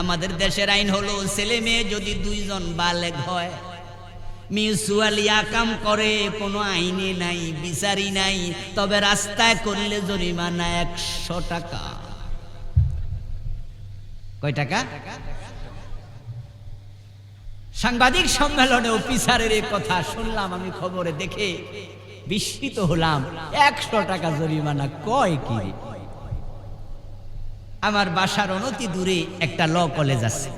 আমাদের দেশের আইন হলো, ছেলে মেয়ে যদি দুইজন বালেগ হয়, মিউচুয়ালি আকাম করে, কোনো আইনে নাই বিচারি নাই, তবে রাস্তায় করলে জরিমানা একশো টাকা। কয় টাকা? সাংবাদিক সম্মেলনে অফিসারের এই কথা শুনলাম, আমি খবরে দেখে বিস্মিত হলাম। একশো টাকা জরিমানা কয় কি? আমার বাসার অনতি দূরে একটা ল কলেজ আছে।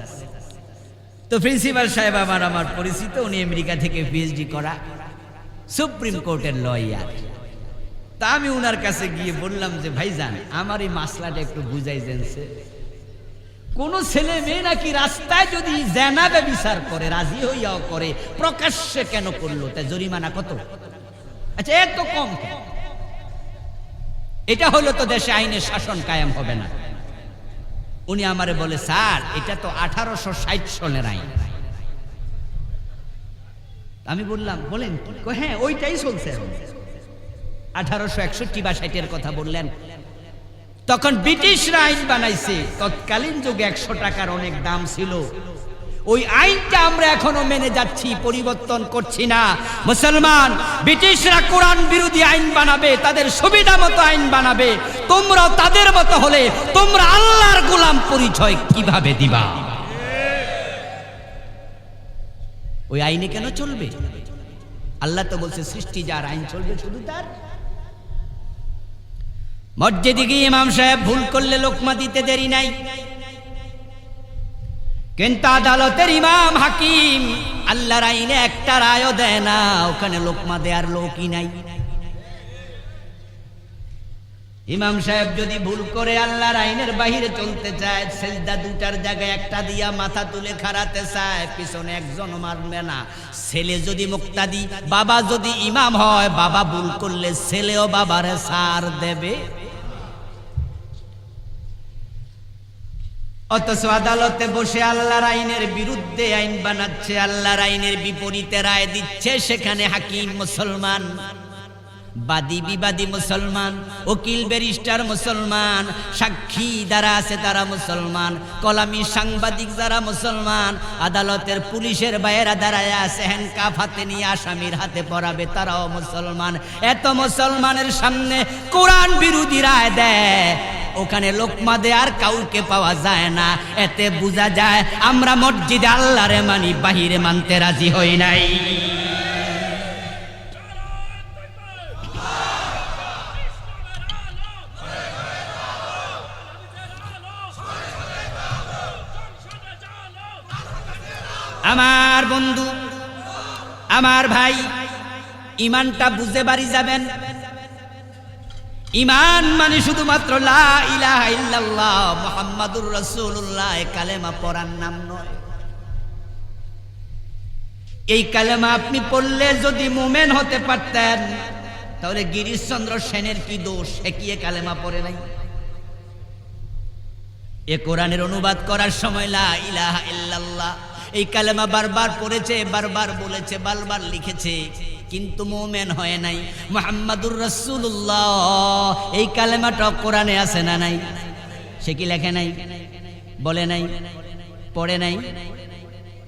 তো প্রিন্সিপাল সাহেব আমার আমার পরিচিত, উনি আমেরিকা থেকে পিএইচডি করা সুপ্রিম কোর্টের লয়ার তা আমি ওনার কাছে গিয়ে বললাম যে ভাই ভাইজান, আমার এই মাসলাটা একটু বুঝাই জেনছে কোন ছেলে মেয়ে নাকি রাস্তায় যদি জেনাবে বিচার করে, রাজি হইয়াও করে, প্রকাশ্যে কেন করল? তাই জরিমানা কত? আচ্ছা এত কম? এটা হলো তো দেশে আইনের শাসন কায়েম হবে না। উনি আমারে বলে, স্যার, এটা তো আঠারোশো ষাট সনের আইন। আমি বললাম, বলেন হ্যাঁ ওইটাই চলছে আঠারোশো একষট্টি বা ষাটের কথা বললেন। তখন ব্রিটিশরা আইন বানাইছে। তৎকালীন যুগে একশো টাকার অনেক দাম ছিল। ওই আইনটা আমরা এখনও মেনে যাচ্ছি, পরিবর্তন করছি না। মুসলমান, ব্রিটিশরা কোরআন বিরোধী আইন বানাবে, তাদের সুবিধা মতো আইন বানাবে, তোমরাও তাদের মতো হলে তোমরা আল্লাহর গোলাম পরিচয় কীভাবে দিবা? ওই আইনে কেন চলবে? আল্লাহ তো বলছে, সৃষ্টি যার আইন চলবে শুধু তার। মসজিদে গিয়ে ইমাম সাহেব ভুল করলে লোকমা দিতে দেরি নাই। কিন্তু আদালতের ইমাম হাকিম আল্লাহর আইনে একটা রায়ও দেয় না, ওখানে লোকমা দেয়ার লোকই নাই। ইমাম সাহেব যদি ভুল করে আল্লাহর আইনের বাহিরে চলতে চায়, সেজদা দুটার জায়গায় একটা দিয়া মাথা তুলে খাড়াতে চায়, পিছনে একজন মারবে না। ছেলে যদি মুক্তাদি, বাবা যদি ইমাম হয়, বাবা ভুল করলে ছেলেও বাবারে সার দেবে। অথচ আদালতে বসে আল্লাহর আইনের বিরুদ্ধে আইন বানাচ্ছে, আল্লাহর আইনের বিপরীতে রায় দিচ্ছে সেখানে হাকিম মুসলমান, বাদী বিবাদী মুসলমান, উকিল ব্যারিস্টার মুসলমান, সাক্ষী যারা আছে তারা মুসলমান, কলামি সাংবাদিক যারা মুসলমান, আদালতের পুলিশের বাইরা দাঁড়ায় আছে হ্যান্ডকাফ হাতে নিয়ে আসামির হাতে পড়াবে তারাও মুসলমান। এত মুসলমানের সামনে কোরআন বিরোধী রায় দেয় ওখানে লোকমা আর কাউকে পাওয়া যায় না। এতে বোঝা যায়, আমরা মসজিদে আল্লাহরে মানি, বাহিরে মানতে রাজি হই নাই। আমার বন্ধু, আমার ভাই, ইমানটা বুঝে বাড়ি যাবেন। ইমান মানে শুধুমাত্র লা কালেমা পড়ার নাম নয়। এই কালেমা আপনি পড়লে যদি মুমেন হতে পারতেন, তাহলে গিরিশচন্দ্র সেনের কি দোষ? সে কি এ কালেমা পড়ে নাই? এ কোরআনের অনুবাদ করার সময় লা ইলাহা ইল্লাল্লাহ, এই কালেমা বারবার পড়েছে, বারবার বলেছে, বারবার লিখেছে। কিন্তু মোমেন হয় নাই। মোহাম্মদুর রসুল্লাহ এই কালেমাটা কোরআনে আছে না নাই? সে কি লেখে নাই? বলে নাই? পড়ে নাই?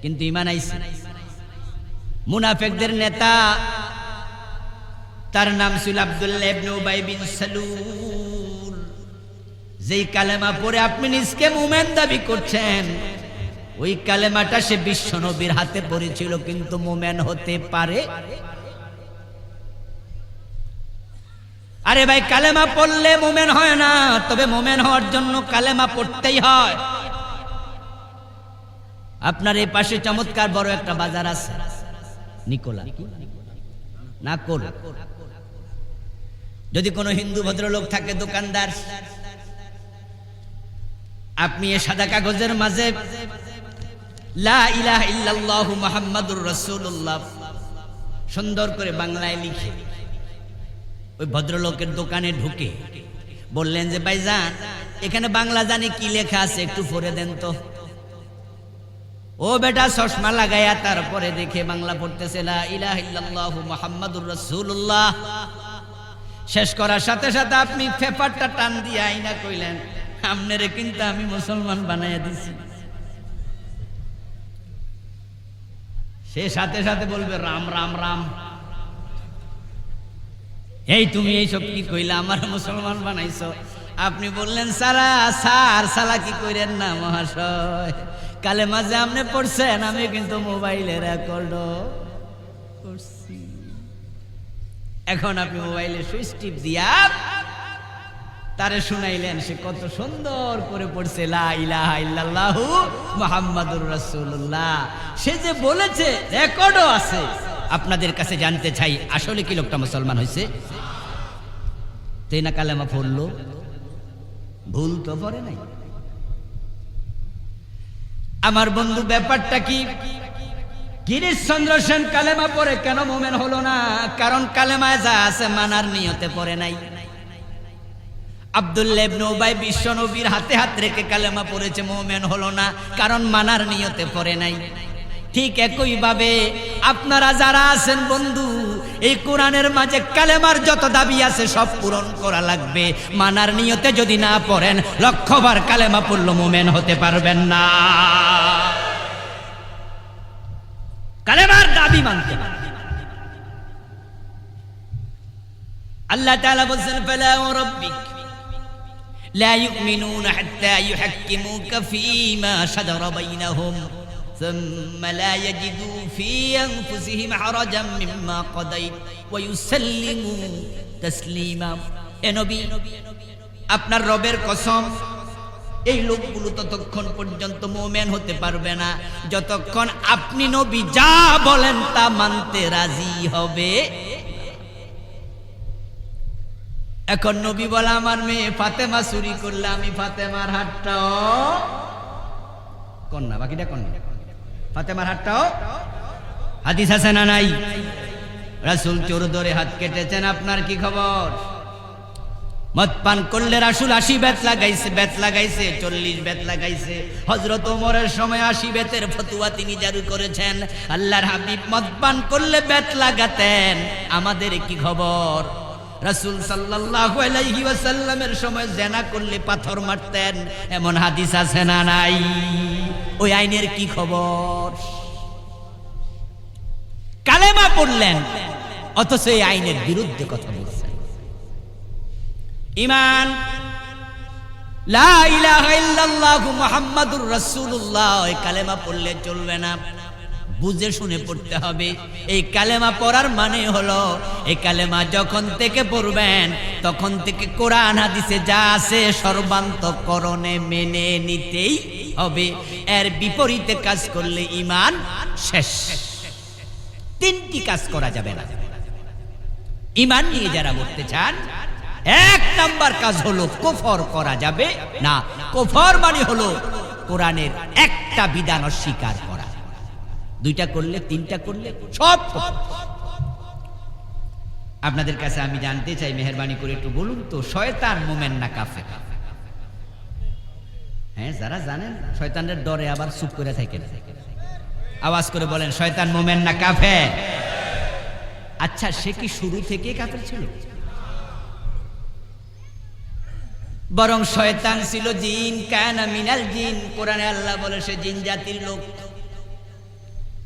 কিন্তু ইমান আইছে। মুনাফেকদের নেতা, তার নাম ছিল আব্দুল্লাহ ইবনে সালুল। যেই কালেমা পড়ে আপনি নিজকে মুমেন দাবি করছেন, ওই কালেমাটা সে বিশ্ব নবীর হাতে পড়েছিল, কিন্তু মোমেন হতে পারে আরে ভাই, কালেমা পড়লে মোমেন হয় না, তবে মোমেন হওয়ার জন্য কালেমা পড়তেই হয়। আপনার এই পাশে চমৎকার বড় একটা বাজার আছে, নিকোলা। না কোল যদি কোনো হিন্দু ভদ্রলোক থাকে, দোকানদার, আপনি এ সাদা কাগজের মাঝে, লা ইলাহা ইল্লাল্লাহু সুন্দর করে বাংলায় লিখে ওই ভদ্রলোকের দোকানে ঢুকে বললেন যে ভাই যান এখানে বাংলা জানি কি লেখা আছে, একটু পড়ে দেন তো। ও বেটা, চশমা লাগাইয়া তারপরে দেখে বাংলা পড়তেছে না ইলাহ মোহাম্মদুর রসুল্লাহ শেষ করার সাথে সাথে আপনি পেপারটা টান দিয়ে আইনা কইলেন আপনারে কিন্তু আমি মুসলমান বানাইয়া দিছি। সে সাথে সাথে বলবে, রাম রাম রাম। এই তুমি এইসব কি কইলা? আমার মুসলমান বানাইছো। আপনি বললেন, সারা সার সালা কি কইরেন না মহাশয়? কালে মাঝে আপনি পড়ছেন, আমি কিন্তু মোবাইলে রেকর্ড করছি এখন আপনি মোবাইলে সুইচ টিপ দিয়া তারে শুনাইলেন, সে কত সুন্দর করে পড়ছে, লা ইলাহা ইল্লাল্লাহু মুহাম্মাদুর রাসূলুল্লাহ। সে যে বলেছে রেকর্ডও আছে। আপনাদের কাছে জানতে চাই, আসলে কি লোকটা মুসলমান হয়েছে তুই না কালেমা পড়ল। ভুল তো পড়ে নাই। আমার বন্ধু, ব্যাপারটা কি? গিরিশ চন্দ্র সেন কালেমা পরে কেন মোমেন হলো না? কারণ কালেমায় যা আছে মানার নিয়তে পড়ে নাই। উবাই বিশ্ব নবীর হাতে হাত রেখে কালেমা পড়েছে, মোমেন হলো না। কারণ মানার নিয়তে পড়ে নাই। ঠিক একইভাবে আপনারা যারা আছেন বন্ধু, এই কোরআনের মাঝে কালেমার যত দাবি আছে সব পূরণ করা লাগবে। মানার নিয়তে যদি না পড়েন লক্ষ্যবার কালেমা পড়ল মোমেন হতে পারবেন না। কালেমার দাবি মানতে আল্লাহ তালা বলছেন, ফালা রাব্বিক, লা ইউমিনুনা হাত্তা ইউহাক্কিমুকা ফীমা শাজারা বাইনাহুম। ثم لا يجدوا في أنفسهم حرجا مما قضيت ويسلموا تسليما এ নবী আপনার রবের কসম এই লোকগুলো ততক্ষণ পর্যন্ত মোমেন হতে পারবে না যতক্ষণ আপনি নবী যা বলেন তা মানতে রাজি হবে এখন নবী বলা আমার মেয়ে ফাতেমা চুরি করলে আমি ফাতেমার হাতটাও কন্যা বাকিটা কন্যা ফাতেমার হাতটাও? হাদিস আছে না নাই? রাসুল চোর ধরে হাত কেটেছেন, আপনার কি খবর? মদ পান করলে রাসুল আশি বেত লাগাইছে বেত লাগাইছে, চল্লিশ বেত লাগাইছে। হজরত ওমরের সময় আশি বেতের ফতুয়া তিনি জারি করেছেন। আল্লাহর হাবিব মদ পান করলে বেত লাগাতেন। আমাদের কি খবর? রাসূল সাল্লাল্লাহু আলাইহি ওয়াসাল্লামের সময় জেনা করলে পাথর মারতেন। এমন হাদিস আছে না নাই? ওই আইনের কি খবর? কালেমা পড়লেন, অথচ এই আইনের বিরুদ্ধে কথা বলছেন। ইমান, লা ইলাহা ইল্লাল্লাহু মুহাম্মাদুর রাসূলুল্লাহ কালেমা পড়লে চলবে না। বুঝে শুনে পড়তে হবে। এই কালেমা পড়ার মানে হলো, এই কালেমা যখন থেকে পড়বেন, তখন থেকে কোরআন হাদিসে যা আছে সর্বান্তকরণে মেনে নিতেই হবে। এর বিপরীতে কাজ করলে ইমান শেষ। তিনটি কাজ করা যাবে না। ইমান নিয়ে যারা বলতে চান, এক নাম্বার কাজ হলো কুফর করা যাবে না। কুফর মানে হলো কোরআনের একটা বিধান অস্বীকার করা দুইটা করলে, তিনটা করলে, সব আপনাদের কাছে আমি জানতে চাই, মেহরবানি করে একটু বলুন তো, শয়তান মোমেন না কাফে হ্যাঁ যারা জানেন শয়তানের ডরে আবার চুপ করে থাকে আওয়াজ করে বলেন, শয়তান মোমেন না কাফে আচ্ছা সে কি শুরু থেকে কাফের ছিল? বরং শয়তান ছিল জিন কায়না মিনাল জিন। কোরআনে আল্লাহ বলে, সে জিন জাতির লোক।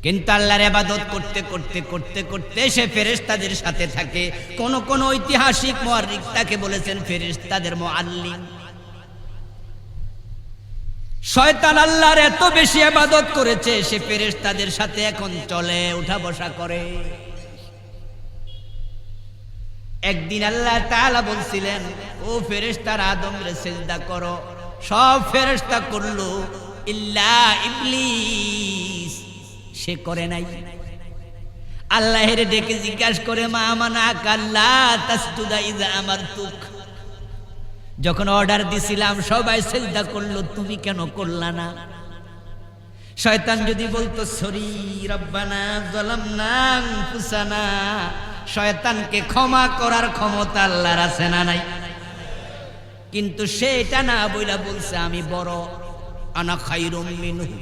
কিন্তু আল্লাহর আবাদত করতে করতে করতে করতে সে ফেরেশতাদের সাথে থাকে। কোন কোন ঐতিহাসিক মুহাররিক তাকে বলেছেন ফেরেশতাদের মুআল্লিম। শয়তান আল্লাহর এত বেশি আবাদত করেছে, সে ফেরেশতাদের সাথে এখন চলে, উঠা বসা করে। একদিন আল্লাহ তাআলা বলছিলেন, ও ফেরেশতার আদম রে সেজদা করো। সব ফেরেশতা করল, ইল্লা ইবলিস। সে করে নাই। আল্লাহের ডেকে জিজ্ঞাসা করে, মা আমানা কাল্লা ইযা আমারতুক? যখন অর্ডার দিছিলাম, সবাই সেজদা করল, তুমি কেন করলা না? শয়তান যদি বলতো, সরি, রব্বানা জালামনা আনফুসানা। শয়তানকে ক্ষমা করার ক্ষমতা আল্লাহর আছে না নাই। কিন্তু সে এটা না বইলা বলছে, আমি বড়, আনা খাইরুম মিনহু।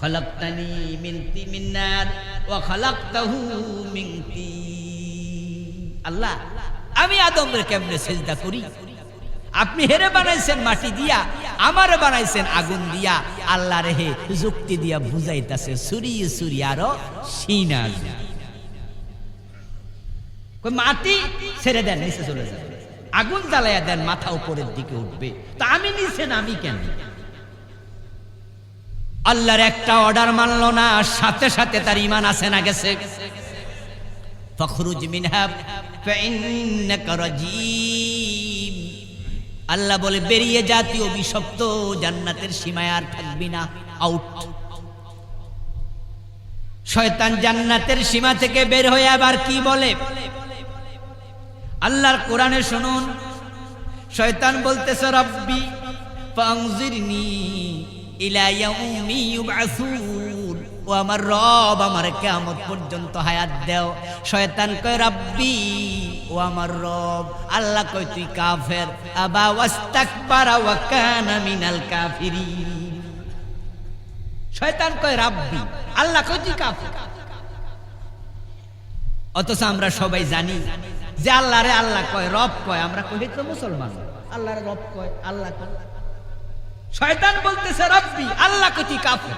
খলাকতানি মিন তিমিন নার ওয়া খলাকতাহু আল্লাহ, আমি আদমের কেমনে সেজদা করি? আপনি হেরে বানাইছেন মাটি দিয়া, আমারে বানাইছেন আগুন দিয়া আল্লাহ রেহে যুক্তি দিয়া বুঝাইতাছে সুরিয়ে সুরি আরও সিনা। কই মাটি ছেড়ে দেন, নিচে চলে যাবে আগুন জ্বালাইয়া দেন, মাথা উপরের দিকে উঠবে। তা আমি নিচে আমি কেন? আল্লাহর একটা অর্ডার মানলো না, সাথে সাথে তার ইমান আছে না গেছে। ফখরুজ আল্লাহ বলে, বেরিয়ে জাতি অভিশপ্ত, জান্নাতের সীমায় আর থাকবি না আউট শয়তান জান্নাতের সীমা থেকে বের হয়ে আবার কি বলে? আল্লাহর কোরআনে শুনুন, শয়তান বলতেছে, রব্বি ফাংজিরনি আমার রব আমার পর্যন্ত হায়াত শয়তান কয়, রব্বি ও আমার রব, আল্লাহ কয়, তুই কাফের। আবা মিনাল শয়তান কয় আল্লাহ কয়, তুই কাফের। অথচ আমরা সবাই জানি যে আল্লাহরে আল্লাহ কয়, রব কয়। আমরা কই তো মুসলমান। আল্লাহরে রব কয়, আল্লাহ কয়। শয়তান বলতেছে, রব্বি, আল্লাহ কতি কাফের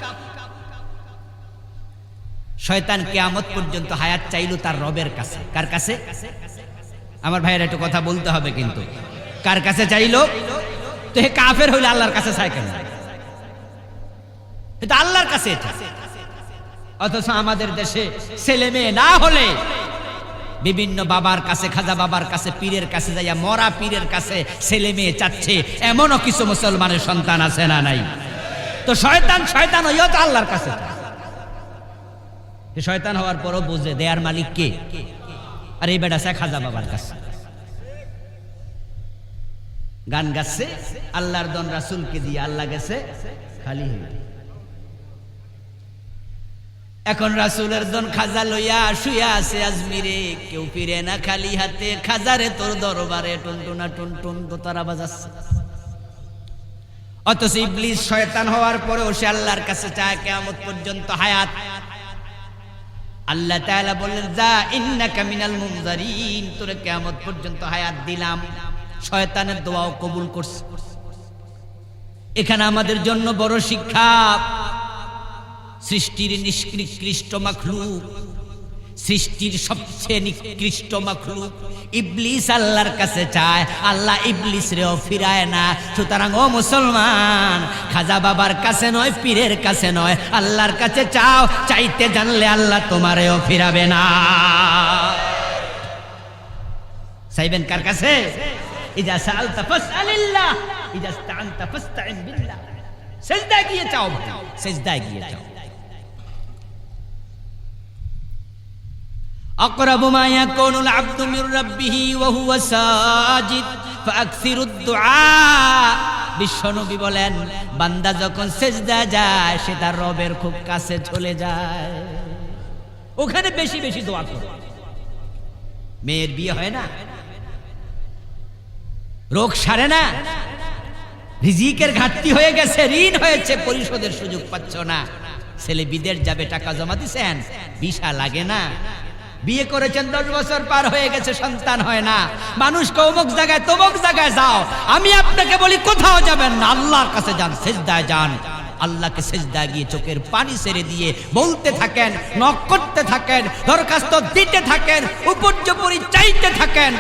শয়তান কেয়ামত পর্যন্ত হায়াত চাইলো তার রবের কাছে। কার কাছে? আমার ভাইয়ের একটু কথা বলতে হবে কিন্তু। কার কাছে চাইলো? তো হে কাফের হইলে আল্লাহর কাছে চায় কেন? এটা আল্লাহর কাছে অথচ আমাদের দেশে ছেলে মেয়ে না হলে বিভিন্ন বাবার কাছে, খাজা বাবার কাছে, পীরের কাছে যাইয়া মরা পীরের কাছে ছেলে মেয়ে চাচ্ছে, এমনও কিছু মুসলমানের সন্তান আছে না নাই? তো শয়তান শয়তান হইও তো আল্লাহর কাছে শয়তান হওয়ার পরও বুঝে, দেয়ার মালিক কে? আর এই বেটা সে খাজা বাবার কাছে। গান গাচ্ছে, আল্লাহর দন রাসুলকে দিয়ে আল্লাহ গেছে, খালি হয়ে এখন রাসুলের দন খাজা লইয়া শুয়া আছে আজমিরে। কেউ ফিরে না খালি হাতে। খাজারে তোর দরবারে টুনটুনা টুনটুন দোতারা বাজাচ্ছে অথচ ইবলিস শয়তান হওয়ার পরেও সে আল্লাহর কাছে চায় কেয়ামত পর্যন্ত হায়াত। আল্লাহ তাআলা বললেন, যা ইন্নাকা মিনাল মুনজারিন। তোরে কিয়ামত পর্যন্ত হায়াত দিলাম। শয়তানের দোয়াও কবুল করছে। এখানে আমাদের জন্য বড় শিক্ষা। সৃষ্টির নিষ্কৃষ্ট মাখলুক, সৃষ্টির সবচেয়ে নিকৃষ্ট মাখলুক ইবলিস আল্লাহর কাছে চায়। আল্লাহ ইবলিস রেও ফিরায় না। সুতরাং ও মুসলমান, খাজা বাবার কাছে নয়, পীরের কাছে নয়, আল্লাহর কাছে চাও, চাইতে জানলে আল্লাহ তোমারেও ফিরাবে না। চাইবেন কার কাছে? ইজা সাআলতা ফাসআলিল্লাহ, ইজা ইসতাআনতা ফাসতাইন বিল্লাহ। সেজদায় গিয়ে চাও, সেজদায় গিয়ে চাও। أقرب ما يكون العبد من ربه وهو ساجد فأكثر الدعاء বিশ্বনবী বলেন বান্দা যখন সেজদা যায় সে তার রবের খুব কাছে চলে যায় ওখানে বেশি বেশি দোয়া করে মেয়ের বিয়ে হয় না রোগ সারে না রিজিকের ঘাটতি হয়ে গেছে ঋণ হয়েছে পরিশোধের সুযোগ পাচ্ছ না ছেলে বিদেশ যাবে টাকা জমা দিছেন বিশা লাগে না বিয়ে করেছেন, দশ বছর পার হয়ে গেছে, সন্তান হয় না। মানুষ অমুক জায়গায়, তমুক জায়গায় যাও। আমি আপনাকে বলি, কোথাও যাবেন না। আল্লাহর কাছে যান, সেজদায় যান। আল্লাহকে সেজদায় গিয়ে চোখের পানি সেরে দিয়ে বলতে থাকেন নক করতে থাকেন, দরখাস্ত দিতে থাকেন উপর্যপরি চাইতে থাকেন।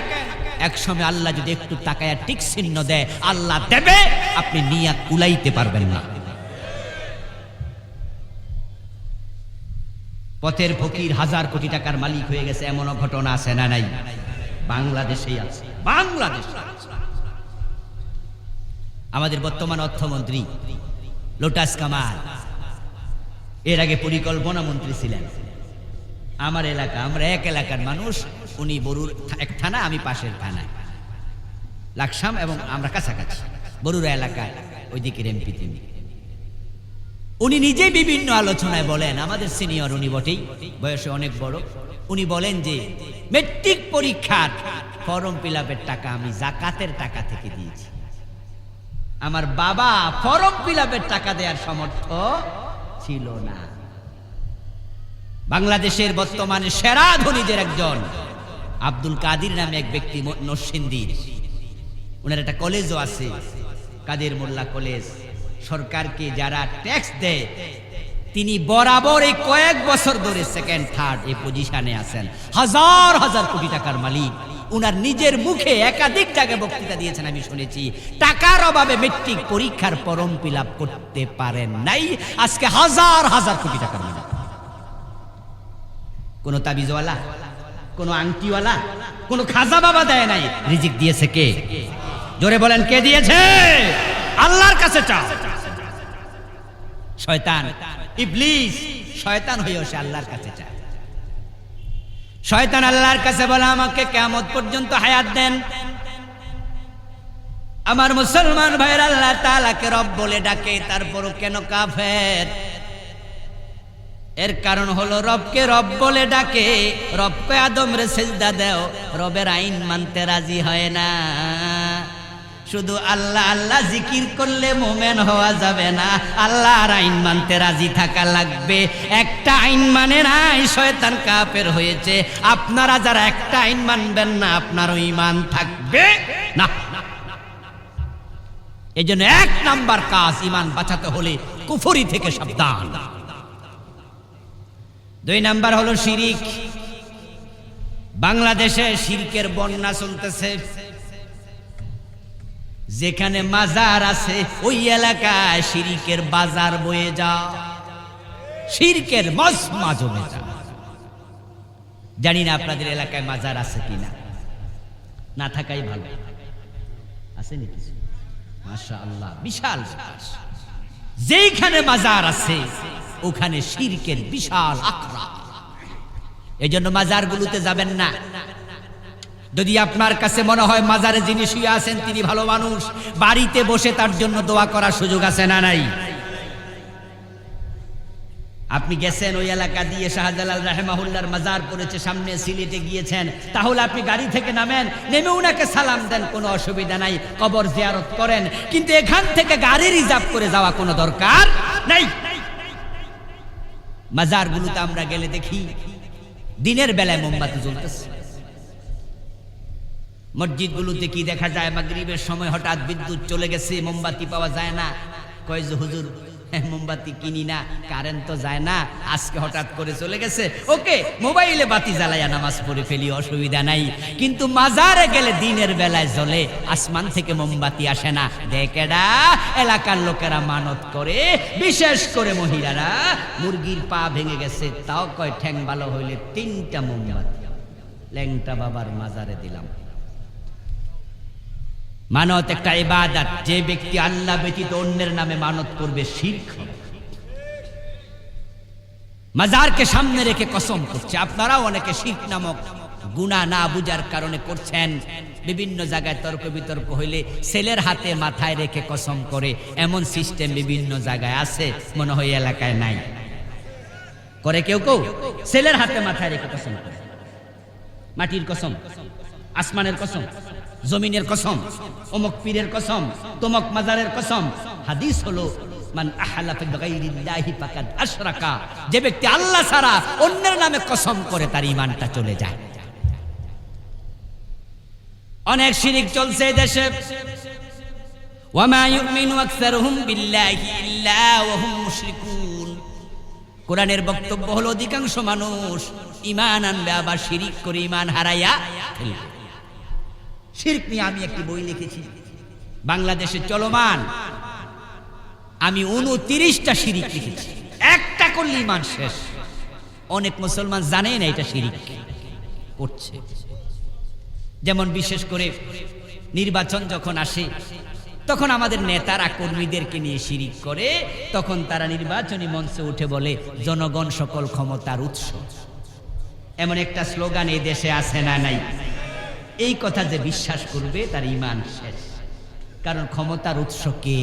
একসময় আল্লাহ যদি একটু তাকায়া টিক চিহ্ন দেয়, আল্লাহ দেবে, আপনি নিয়া কুলাইতে পারবেন না। পথের ফকির হাজার কোটি টাকার মালিক হয়ে গেছে, এমনও ঘটনা আছে না নাই? বাংলাদেশেই আছে। বাংলাদেশ! আমাদের বর্তমান অর্থমন্ত্রী লোটাস কামাল, এর আগে পরিকল্পনা মন্ত্রী ছিলেন। আমার এলাকা, আমরা এক এলাকার মানুষ, উনি বরুর এক থানা, আমি পাশের থানায় লাকসাম এবং আমরা কাছাকাছি। বরুরা এলাকায় ওই দিকের এমপি তিনি। উনি নিজেই বিভিন্ন আলোচনায় বলেন, আমাদের সিনিয়র উনি বটেই, বয়সে অনেক বড়। উনি বলেন যে, মেট্রিক পরীক্ষার ফর্ম ফিল টাকা আমি জাকাতের টাকা থেকে দিয়েছি। আমার বাবা ফর্ম ফিল টাকা দেওয়ার সমর্থ ছিল না। বাংলাদেশের বর্তমানে সেরা ধনীদের একজন আব্দুল কাদির নামে এক ব্যক্তি নরসিংদীর ওনার একটা কলেজও আছে, কাদের মোল্লা কলেজ। সরকারকে যারা ট্যাক্স দেয়, তিনি বরাবর এই কয়েক বছর ধরে সেকেন্ড থার্ড এই পজিশনে আছেন। হাজার হাজার কোটি টাকার মালিক। উনার নিজের মুখে একাধিক জায়গায় বক্তৃতা দিয়েছেন, আমি শুনেছি। টাকার অভাবে মেট্রিক পরীক্ষার পরম পিলাপ করতে পারেন নাই। আজকে হাজার হাজার কোটি টাকার মালিক। কোনো তাবিজওয়ালা, কোনো আংটিওয়ালা, কোনো খাজা বাবা দেয় নাই। রিজিক দিয়েছে কে? জোরে বলেন, কে দিয়েছে? আল্লাহর কাছে চাও শয়তান। ইবলিস, শয়তান হয়েও সে আল্লাহর কাছে চায় শয়তান আল্লাহর কাছে বলে, আমাকে কেমন পর্যন্ত হায়াত দেন। আমার মুসলমান ভাইয়ের আল্লাহ তালাকে রব বলে ডাকে, তারপরও কেন কাফের? এর কারণ হলো, রবকে রব বলে ডাকে, রবকে আদম রে সেজদা দেও, রবের আইন মানতে রাজি হয় না। শুধু আল্লাহ আল্লাহ জিকির করলে মোমেন হওয়া যাবে না। আল্লাহর আইন মানতে রাজি থাকা লাগবে। একটা আইন মানে নাই, শয়তান কাফের হয়েছে। আপনারা যারা একটা আইন মানবেন না আপনারও ইমান থাকবে না। এই জন্য এক নাম্বার কাজ, ইমান বাঁচাতে হলে কুফরি থেকে সাবধান। দুই নাম্বার হলো শিরিক। বাংলাদেশে শিরকের বন্যা চলতেছে। যেখানে মাজার আছে, ওই এলাকায় শিরিকের বাজার বয়ে যা। শিরকের মসমা জমে যা। জানি না আপনাদের এলাকায় মাজার আছে কিনা না। থাকাই ভালো। আছে নাকি মাশা আল্লাহ বিশাল। যেইখানে মাজার আছে, ওখানে শিরকের বিশাল আখড়া। এই জন্য মাজারগুলোতে যাবেন না। যদি আপনার কাছে মনে হয় মাজারে যিনি শুয়ে আছেন তিনি ভালো মানুষ, বাড়িতে বসে তার জন্য দোয়া করার সুযোগ আছে না নাই? আপনি গেছেন ওই এলাকা দিয়ে শাহজালাল রাহেমাহুল্লার মাজার পড়েছে, সামনে সিলেটে গিয়েছেন। তাহলে আপনি গাড়ি থেকে নামেন, নেমে উনাকে সালাম দেন, কোনো অসুবিধা নাই, কবর জিয়ারত করেন। কিন্তু এখান থেকে গাড়ি রিজার্ভ করে যাওয়া কোনো দরকার নাই। মাজারগুলোতে আমরা গেলে দেখি, দিনের বেলায় মোমবাতি জ্বলতেছে। মসজিদগুলোতে কি দেখা যায়? মাগরিবের সময় হঠাৎ বিদ্যুৎ চলে গেছে, মোমবাতি পাওয়া যায় না। কয় হুজুর মোমবাতি কিনি না, কারেন্ট তো যায় না, আজকে হঠাৎ করে চলে গেছে। ওকে, মোবাইলে বাতি জ্বালাইয়া নামাজ পড়ে ফেলি, অসুবিধা নাই। কিন্তু মাজারে গেলে দিনের বেলায় জ্বলে, আসমান থেকে মোমবাতি আসে না। দেখেডা, এলাকার লোকেরা মানত করে, বিশেষ করে মহিলারা, মুরগির পা ভেঙে গেছে, তাও কয় ঠ্যাং ভালো হইলে তিনটা মোমবাতি। ল্যাংটা বাবার মাজারে দিলাম। মানত একটা ইবাদত। যে ব্যক্তি আল্লাহ ব্যতীত অন্যের নামে মানত করবে হবে। মাজারকে সামনে রেখে কসম করছে। আপনারাও অনেকে শির্ক নামক গুণা না বুঝার কারণে করছেন। বিভিন্ন জায়গায় তর্ক বিতর্ক হইলে ছেলের হাতে মাথায় রেখে কসম করে। এমন সিস্টেম বিভিন্ন জায়গায় আছে, মনে হয় এলাকায় নাই। করে কেউ কেউ? ছেলের হাতে মাথায় রেখে কসম করে। মাটির কসম, আসমানের কসম। জমিনের কসম, অমক পীরের কসম, তমক মাজারের কসম। হাদিস হলো যে ব্যক্তি আল্লাহ ছাড়া অন্যের নামে কসম করে তার ঈমানটা চলে যায়। অনেক শিরিক চলছে দেশে। কোরআনের বক্তব্য হলো, অধিকাংশ মানুষ ইমান আনবে, আবার শিরিক করে ইমান হারাইয়া ফেলবে। শিরক নিয়ে আমি একটি বই লিখেছি। বাংলাদেশে চলমান। আমি উনতিরিশটা শিরিক লিখেছি। একটা করলে ইমান শেষ। অনেক মুসলমান জানে না এটা শিরিক। করছে। যেমন বিশেষ করে নির্বাচন যখন আসে, তখন আমাদের নেতারা কর্মীদেরকে নিয়ে শিরিক করে, তখন তারা নির্বাচনী মঞ্চে উঠে বলে, জনগণ সকল ক্ষমতার উৎস। এমন একটা স্লোগান এই দেশে আছে না নাই? এই কথা যে বিশ্বাস করবে, তার ইমান শেষ। কারণ ক্ষমতার উৎস কে?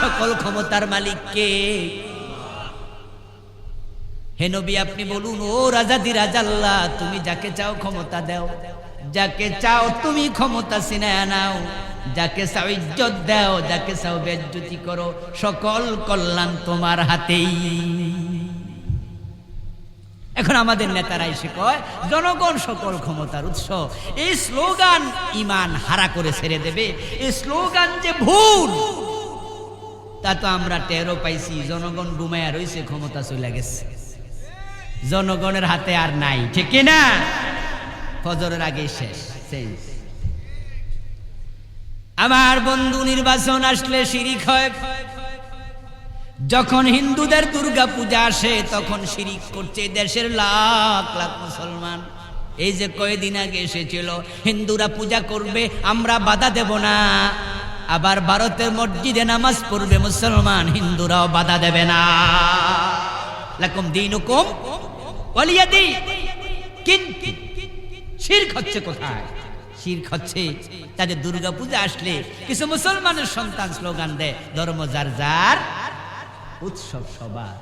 সকল ক্ষমতার মালিক কে? হে নবী, আপনি বলুন, ও রাজাদি রাজাল্লাহ তুমি যাকে চাও ক্ষমতা দাও, যাকে চাও তুমি ক্ষমতা সিনায় নাও যাকে চাও ইজ্জত দাও, যাকে চাও বেজ্জতি করো, সকল কল্যাণ তোমার হাতেই। এখন আমাদের নেতারা এসে কয়, জনগণ সকল ক্ষমতার উৎস। এই স্লোগান ইমান হারা করে ছেড়ে দেবে। এই স্লোগান যে ভুল, তা তো আমরা টেরও পাইছি, জনগণ ঘুমায়া রইছে, ক্ষমতা চলে গেছে। জনগণের হাতে আর নাই, ঠিক না ফজরের আগে শেষ শেষ আমার বন্ধু নির্বাচন আসলে শিরিক হয়। যখন হিন্দুদের দুর্গা পূজা আসে, তখন শিরিক করছে দেশের লাখ লাখ মুসলমান। এই যে কয়দিন আগে এসেছিল, হিন্দুরা পূজা করবে, আমরা বাধা দেব না। আবার ভারতের মসজিদে নামাজ পড়বে মুসলমান, হিন্দুরাও বাধা দেবে না। লাকুম দিন। হুকুম কিন্তু শির্ক হচ্ছে কোথায়? শির্ক হচ্ছে তাদের দুর্গা পূজা আসলে কিছু মুসলমানের সন্তান স্লোগান দেয়, ধর্ম যার যার, উৎসব সবার।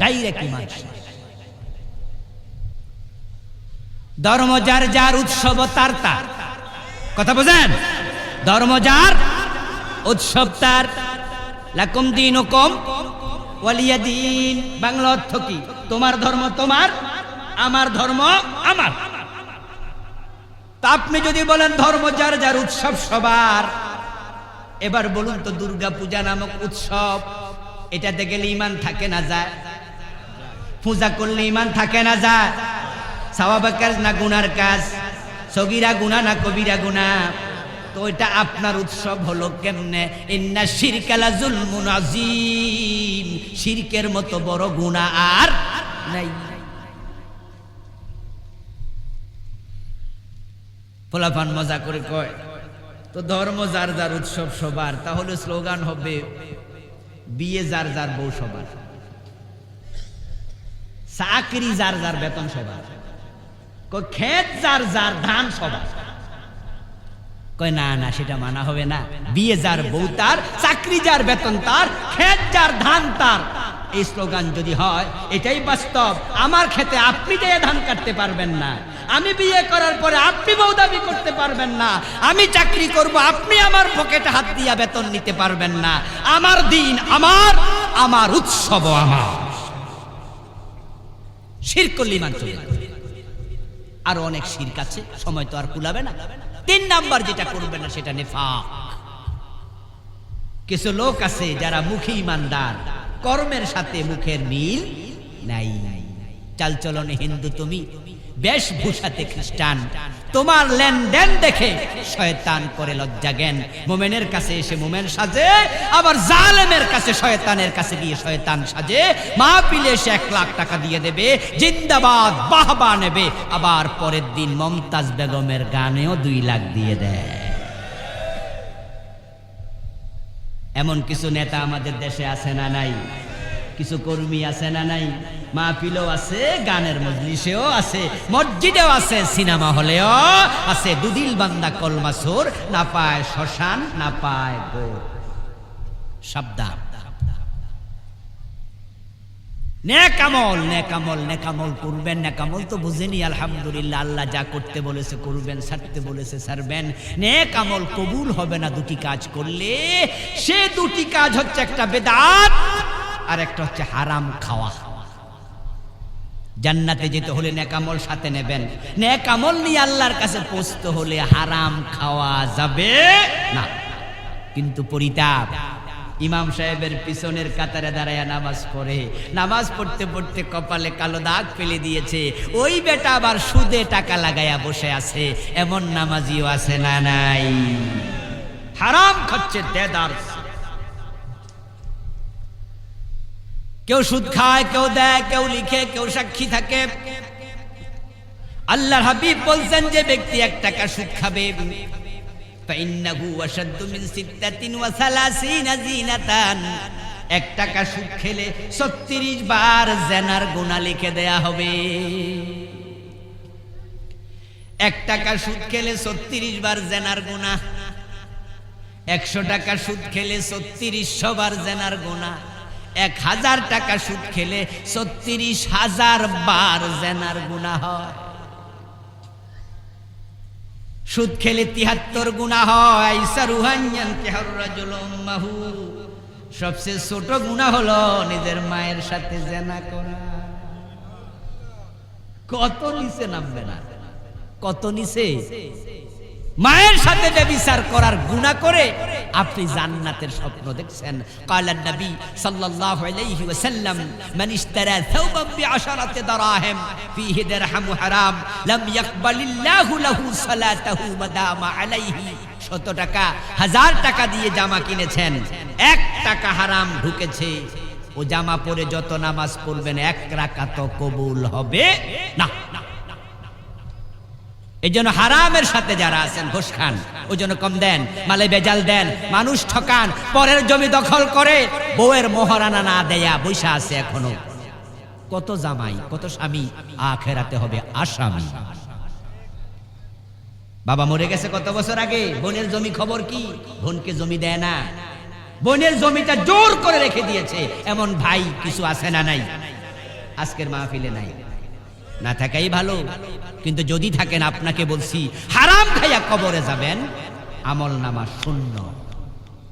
ডাইরেক্ট ইমান ধর্ম যার যার, উৎসব তার তার। কথা বোঝেন? ধর্ম যার, উৎসব তার। লাকুম দিন ও কম ওয়ালিয়া দিন। বাংলা অর্থ কি? তোমার ধর্ম তোমার, আমার ধর্ম আমার। তা আপনি যদি বলেন ধর্ম যার যার উৎসব সবার, এবার বলুন তো দুর্গা পূজা নামক উৎসব, এটাতে গেলে ইমান থাকে না যায়? পূজা করলে ইমান থাকে না যায়? সাওয়াবের কাজ না গুনার কাজ? সগিরা গুনা না কবিরা গুনা তো এটা আপনার উৎসব হলো কেমনে? ইন্না শিরকালা জুলমুন আজিম শিরকের মতো বড় গুনাহ আর নাই। ফোলাফান মজা করে কয়, তো ধর্ম যার যার উৎসব সবার, তাহলে স্লোগান হবে, বিয়ে যার যার বউ সবার, চাকরি যার যার বেতন সবার ক্ষেত যার যার ধান সবার। কয়, না না, সেটা মানা হবে না, বিয়ে যার বউ তার, চাকরি যার বেতন তার, ক্ষেত যার ধান তার। এই স্লোগান যদি হয়, এটাই বাস্তব। আমার ক্ষেতে আপনি যে ধান কাটতে পারবেন না। আমি বিয়ে করার পরে আপনি বউ দাবি করতে পারবেন না। আমি চাকরি করব, আপনি আমার পকেটে হাত দিয়া বেতন নিতে পারবেন না। আমার দিন আমার আমার উৎসব আমার। শির করলে ইমান আরও অনেক শির্ক আছে, সময় তো আর কুলাবে না। তিন নাম্বার যেটা করবে না, সেটা নেফাক। কিছু লোক আছে যারা মুখে ইমানদার, কর্মের সাথে মুখের মিল নাই। চালচলনে হিন্দু তুমি বেশভূষাতে খ্রিস্টান। তোমার লেনদেন দেখে শয়তান করে লজ্জা জ্ঞান। মোমেনের কাছে এসে মোমেন সাজে, আবার জালেমের কাছে শয়তানের কাছে গিয়ে শয়তান সাজে। মা পিলে এসে এক লাখ টাকা দিয়ে দেবে, জিন্দাবাদ, বাহবা নেবে। আবার পরের দিন মমতাজ বেগমের গানেও দুই লাখ দিয়ে দেয়। এমন কিছু নেতা আমাদের দেশে আছে না নাই? কিছু কর্মী আছে না নাই? মাহফিলও আছে, গানের মজলিসেও আছে, মসজিদেও আছে, সিনেমা হলেও আছে। দুদিল বান্দা কলমাসুর না পায় শ্মশান, না পায় গো সাবধান। নেকামল নেকামল নেকামল করবেন, নেকামল তো বুঝেনি, আলহামদুলিল্লাহ, আল্লাহ যা করতে বলেছে করবেন, ছাড়তে বলেছে ছাড়বেন। নেকামল কবুল হবে না দুটি কাজ করলে, সে দুটি কাজ হচ্ছে একটা বেদাত। আর একটা হচ্ছে হারাম খাওয়া। জান্নাতে যেতে হলে নেকামল সাথে নেবেন। নেকামল নিয়ে আল্লাহর কাছে পৌঁছতে হলে হারাম খাওয়া যাবে না। কিন্তু পরিতাপ, ইমাম সাহেবের পিছনের কাতারে দাঁড়ায় নামাজ পড়ে। নামাজ পড়তে পড়তে কপালে কালো দাগ ফেলে দিয়েছে। ওই বেটা আবার সুদে টাকা লাগাইয়া বসে আছে। এমন নামাজিও আছে না নাই? হারাম খাচ্ছে দেদার। কেউ সুদ খায়, কেউ দেয়, কেউ লিখে, কেউ সাক্ষী থাকে। আল্লাহর হাবিব বলছেন যে ব্যক্তি এক টাকা সুদ খাবে। এক টাকা সুদ খেলে ছত্রিশ বার জেনার গোনা লিখে দেয়া হবে। এক টাকা সুদ খেলে ছত্রিশ বার জেনার গোনা একশো টাকা সুদ খেলে ছত্রিশশো বার জেনার গোনা এক হাজার টাকা সুদ খেলে ছত্রিশ হাজার বার জেনার গুণা হয়। সুদ খেলে তিহাত্তর গুণা হয়। সবচেয়ে ছোট গুণা হলো নিজের মায়ের সাথে জেনা করা। কত নিচে নামবে না? কত নিচে? মায়ের সাথে ব্যবিচার করার গুণা করে, আপনি জান্নাতের স্বপ্ন দেখছেন। কালান নবী সাল্লাল্লাহু আলাইহি ওয়াসাল্লাম, মান ইশতারা থাওবান বিআশারাতি দারাহিম, ফীহি দিরহামু হারাম, লাম ইয়াকবালিল্লাহু লাহু সালাতাহু মাদামা আলাইহি। শত টাকা, হাজার টাকা দিয়ে জামা কিনেছেন, এক টাকা হারাম ঢুকেছে। ও জামা পরে যত নামাজ পড়বেন, এক রাকাত কবুল হবে না। এই জন্য হারামের সাথে যারা আছেন ঘোষ খান ওই জন্য কম দেন, মালে বেজাল দেন, মানুষ ঠকান, পরের জমি দখল করে, বউয়ের মোহরানা না দেয়া, বৈশা আছে এখনও। কত জামাই, কত স্বামী, আখেরাতে হবে আসামি। বাবা মরে গেছে কত বছর আগে, বোনের জমি খবর কি? বোনকে জমি দেয় না। বোনের জমিটা জোর করে রেখে দিয়েছে, এমন ভাই কিছু আছে না নাই? আজকের মাহফিলে নাই। না থাকাই ভালো। কিন্তু যদি থাকেন, আপনাকে বলছি, হারাম খাইয়া কবরে যাবেন, আমল নামা শূন্য।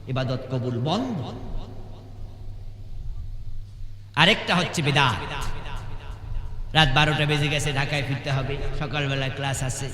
ইবাদত কবুল বন্ধ। আরেকটা হচ্ছে বেদা রাত বারোটা বেজে গেছে, ঢাকায় ফিরতে হবে। সকালবেলা ক্লাস আছে।